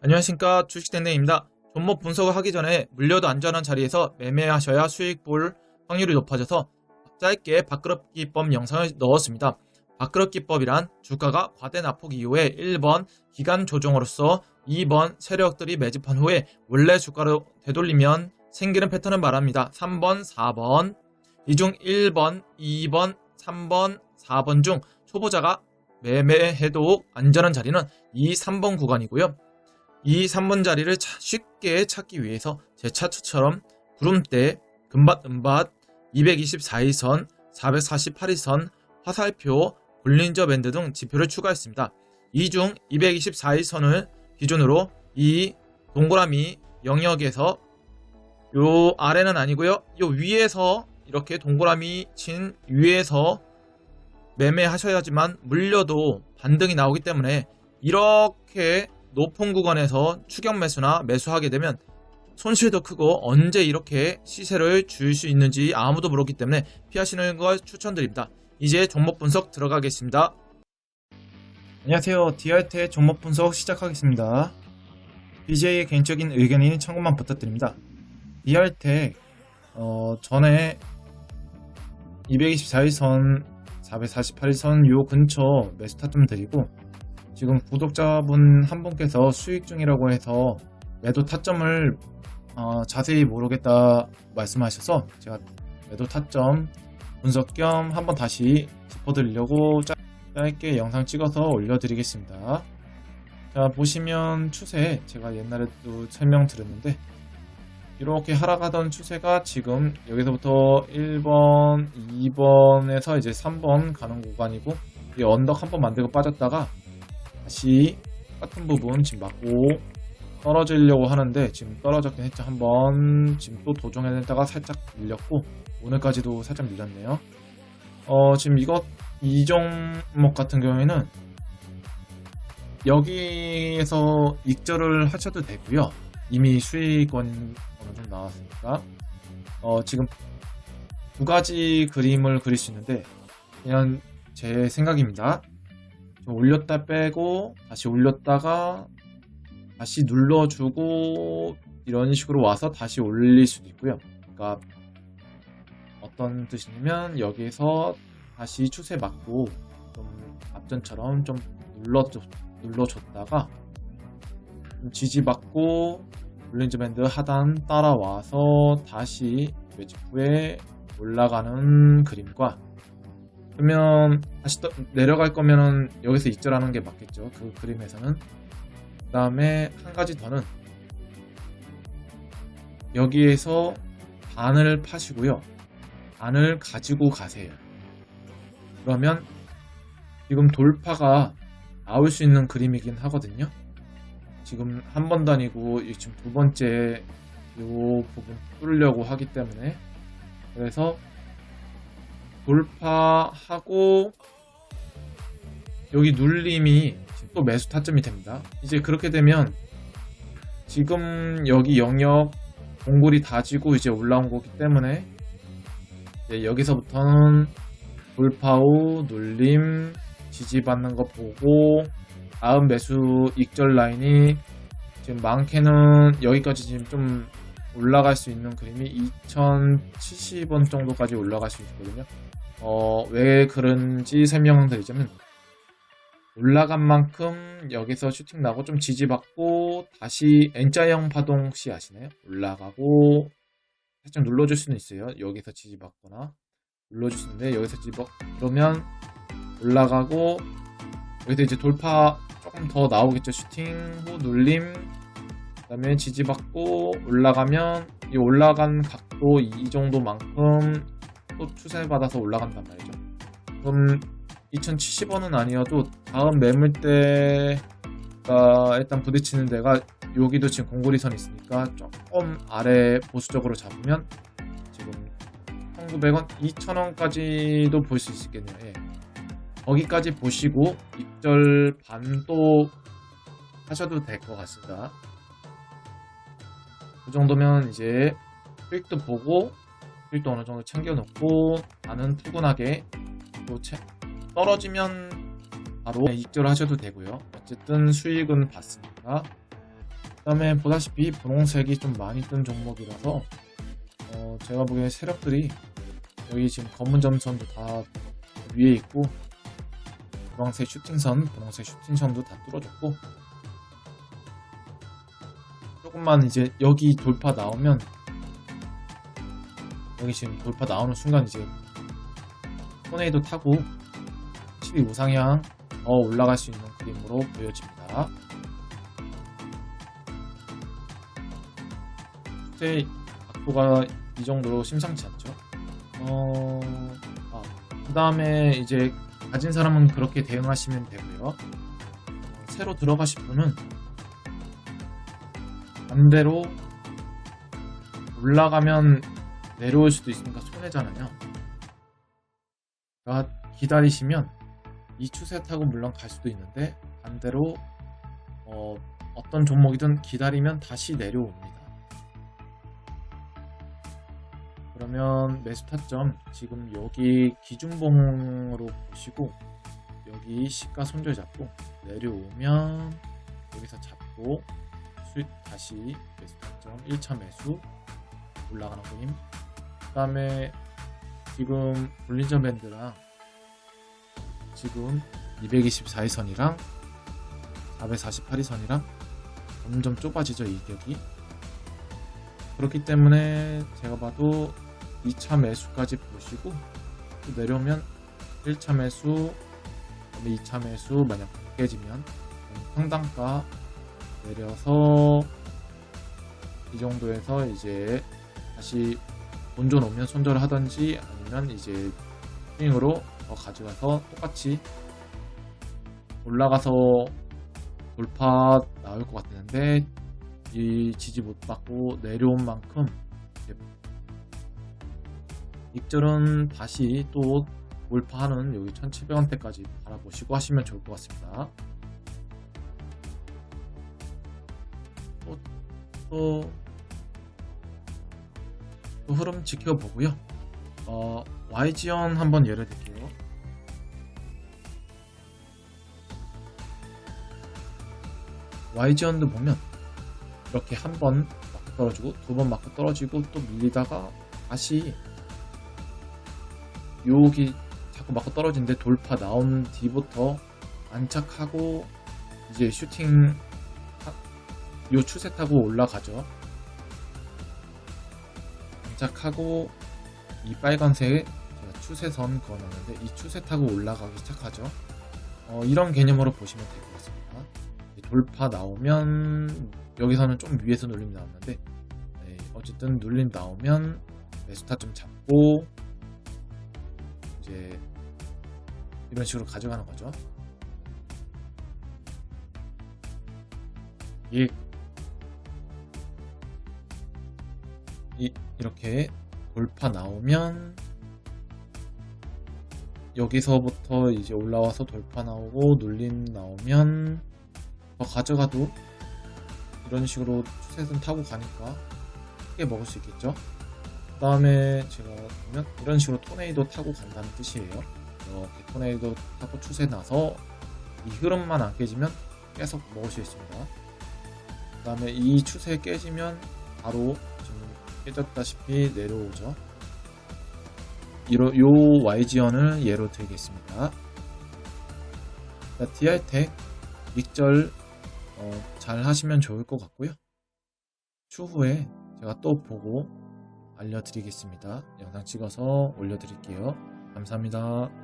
안녕하십니까 주식된댕입니다. 종목 분석을 하기 전에 물려도 안전한 자리에서 매매하셔야 수익 볼 확률이 높아져서 짧게 밥그릇기법 영상을 넣었습니다. 밥그릇기법이란 주가가 과대 낙폭 이후에 1번 기간 조정으로서 2번 세력들이 매집한 후에 원래 주가로 되돌리면 생기는 패턴을 말합니다. 3번, 4번 이 중 1번, 2번, 3번, 4번 중 초보자가 매매해도 안전한 자리는 이 3번 구간이고요. 이 3번 자리를 차- 쉽게 찾기 위해서 제 차트처럼 구름대, 금밭, 은밭, 224일선, 448일선, 화살표, 볼린저 밴드 등 지표를 추가했습니다. 이 중 224일선을 기준으로 이 동그라미 영역에서 요 아래는 아니고요. 요 위에서 이렇게 동그라미 친 위에서 매매하셔야지만 물려도 반등이 나오기 때문에 이렇게 높은 구간에서 추격 매수나 매수하게 되면 손실도 크고 언제 이렇게 시세를 줄 수 있는지 아무도 모르기 때문에 피하시는 걸 추천드립니다. 이제 종목 분석 들어가겠습니다. 안녕하세요. 디알테 종목 분석 시작하겠습니다. BJ의 개인적인 의견이 참고만 부탁드립니다. 디알테 어, 전에 224일선, 448일선 요 근처 매수 타점 드리고 지금 구독자분 한 분께서 수익 중이라고 해서 매도 타점을 어, 자세히 모르겠다 말씀하셔서 제가 매도 타점 분석 겸 한번 다시 짚어드리려고 짧- 짧게 영상 찍어서 올려드리겠습니다. 자 보시면 추세 제가 옛날에도 설명드렸는데 이렇게 하락하던 추세가 지금 여기서부터 1번, 2번에서 이제 3번 가는 구간이고 이 언덕 한 번 만들고 빠졌다가 다시 똑같은 부분 지금 맞고 떨어지려고 하는데 지금 떨어졌긴 했죠. 한번 지금 또 도정해냈다가 살짝 밀렸고 오늘까지도 살짝 밀렸네요. 어 지금 이것 이 종목 같은 경우에는 여기에서 익절을 하셔도 되고요. 이미 수익권 어느 나왔으니까. 어 지금 두 가지 그림을 그릴 수 있는데 그냥 제 생각입니다. 좀 올렸다 빼고 다시 올렸다가 다시 눌러주고 이런 식으로 와서 다시 올릴 수도 있고요. 그러니까 어떤 뜻이냐면 여기서 다시 추세 맞고 좀 앞전처럼 좀 눌러줬, 눌러줬다가 좀 지지 받고 볼린저 밴드 하단 따라와서 다시 매직 후에 올라가는 그림과 그러면 다시 떠- 내려갈 거면은 여기서 익절하는 게 맞겠죠. 그 그림에서는. 그 다음에 한 가지 더는 여기에서 반을 파시고요. 반을 가지고 가세요. 그러면 지금 돌파가 나올 수 있는 그림이긴 하거든요. 지금 한 번 다니고 이 지금 두 번째 요 부분 뚫으려고 하기 때문에 그래서 돌파하고 여기 눌림이 또 매수 타점이 됩니다. 이제 그렇게 되면 지금 여기 영역 공굴이 다지고 이제 올라온 거기 때문에 여기서부터는 돌파 후 눌림 지지받는 거 보고 다음 매수 익절 라인이 지금 많게는 여기까지 지금 좀 올라갈 수 있는 그림이 2070원 정도까지 올라갈 수 있거든요. 어, 왜 그런지 설명을 드리자면 올라간 만큼 여기서 슈팅 나고 좀 지지받고 다시 N자형 파동 혹시 아시나요? 올라가고 살짝 눌러줄 수는 있어요. 여기서 지지받거나 눌러줄 수 있는데 여기서 지지받 그러면 올라가고 여기서 이제 돌파 조금 더 나오겠죠. 슈팅 후 눌림 그 다음에 지지받고 올라가면 이 올라간 각도 이 정도만큼 또 추세받아서 올라간단 말이죠. 그럼 2070원은 아니어도 다음 매물대가 일단 부딪히는 데가 여기도 지금 공고리선 있으니까 조금 아래 보수적으로 잡으면 지금 1900원, 2000원까지도 볼 수 있겠네요. 예. 거기까지 보시고 입절 반도 하셔도 될 것 같습니다. 그 정도면 이제 수익도 보고 수익도 어느 정도 챙겨놓고 나는 푸근하게 또 채- 떨어지면 바로 입절 하셔도 되고요. 어쨌든 수익은 봤으니까 그다음에 보다시피 분홍색이 좀 많이 뜬 종목이라서 어, 제가 보기엔 세력들이 여기 지금 검은 점선도 다 위에 있고 주황색 슈팅선, 분홍색 슈팅선도 다 뚫어졌고 조금만 이제 여기 돌파 나오면 여기 지금 돌파 나오는 순간 이제 토네이도 타고 12 우상향 더 올라갈 수 있는 그림으로 보여집니다. 실제 각도가 이 정도로 심상치 않죠. 어, 아, 그 다음에 이제 가진 사람은 그렇게 대응하시면 되고요. 어, 새로 들어가실 분은 반대로 올라가면 내려올 수도 있으니까 손해잖아요. 그러니까 기다리시면 이 추세 타고 물론 갈 수도 있는데 반대로 어, 어떤 종목이든 기다리면 다시 내려옵니다. 그러면 매수 타점 지금 여기 기준봉으로 보시고 여기 시가 손절 잡고 내려오면 여기서 잡고 수익 다시 매수 타점 1차 매수 올라가는 그림 그 다음에 지금 볼린저 밴드랑 지금 224일선이랑 448일선이랑 점점 좁아지죠 이격이. 그렇기 때문에 제가 봐도 2차 매수까지 보시고 또 내려오면 1차 매수 그다음에 2차 매수 만약 깨지면 상단가 내려서 이 정도에서 이제 다시 본전 오면 손절을 하든지 아니면 이제 스윙으로 더 가져가서 똑같이 올라가서 돌파 나올 것 같았는데 이 지지 못 받고 내려온 만큼 익절은 다시 또 돌파하는 여기 1700원대까지 바라보시고 하시면 좋을 것 같습니다. 또, 또, 또 흐름 지켜보고요. 어, YGN 한번 예를 들게요. YGN도 보면 이렇게 한번 맞고 떨어지고 두번 맞고 떨어지고 또 밀리다가 다시 여기 자꾸 맞고 떨어지는데 돌파 나온 뒤부터 안착하고 이제 슈팅 하- 요 추세 타고 올라가죠. 안착하고 이 빨간색 제가 추세선 그어놨는데 이 추세 타고 올라가기 시작하죠. 어, 이런 개념으로 보시면 될 것 같습니다. 돌파 나오면 여기서는 좀 위에서 눌림 나왔는데 네, 어쨌든 눌림 나오면 매수타 좀 잡고 이제 이런 식으로 가져가는 거죠. 이, 이 이렇게 돌파 나오면 여기서부터 이제 올라와서 돌파 나오고 눌림 나오면 더 가져가도 이런 식으로 추세선 타고 가니까 크게 먹을 수 있겠죠. 그 다음에 제가 보면 이런 식으로 토네이도 타고 간다는 뜻이에요. 이렇게 토네이도 타고 추세 나서 이 흐름만 안 깨지면 계속 먹을 수 있습니다. 그 다음에 이 추세 깨지면 바로 깨졌다시피 내려오죠. 이로, 요 YGN을 예로 들겠습니다. DR텍 익절 어, 잘 하시면 좋을 것 같고요. 추후에 제가 또 보고 알려드리겠습니다. 영상 찍어서 올려드릴게요. 감사합니다.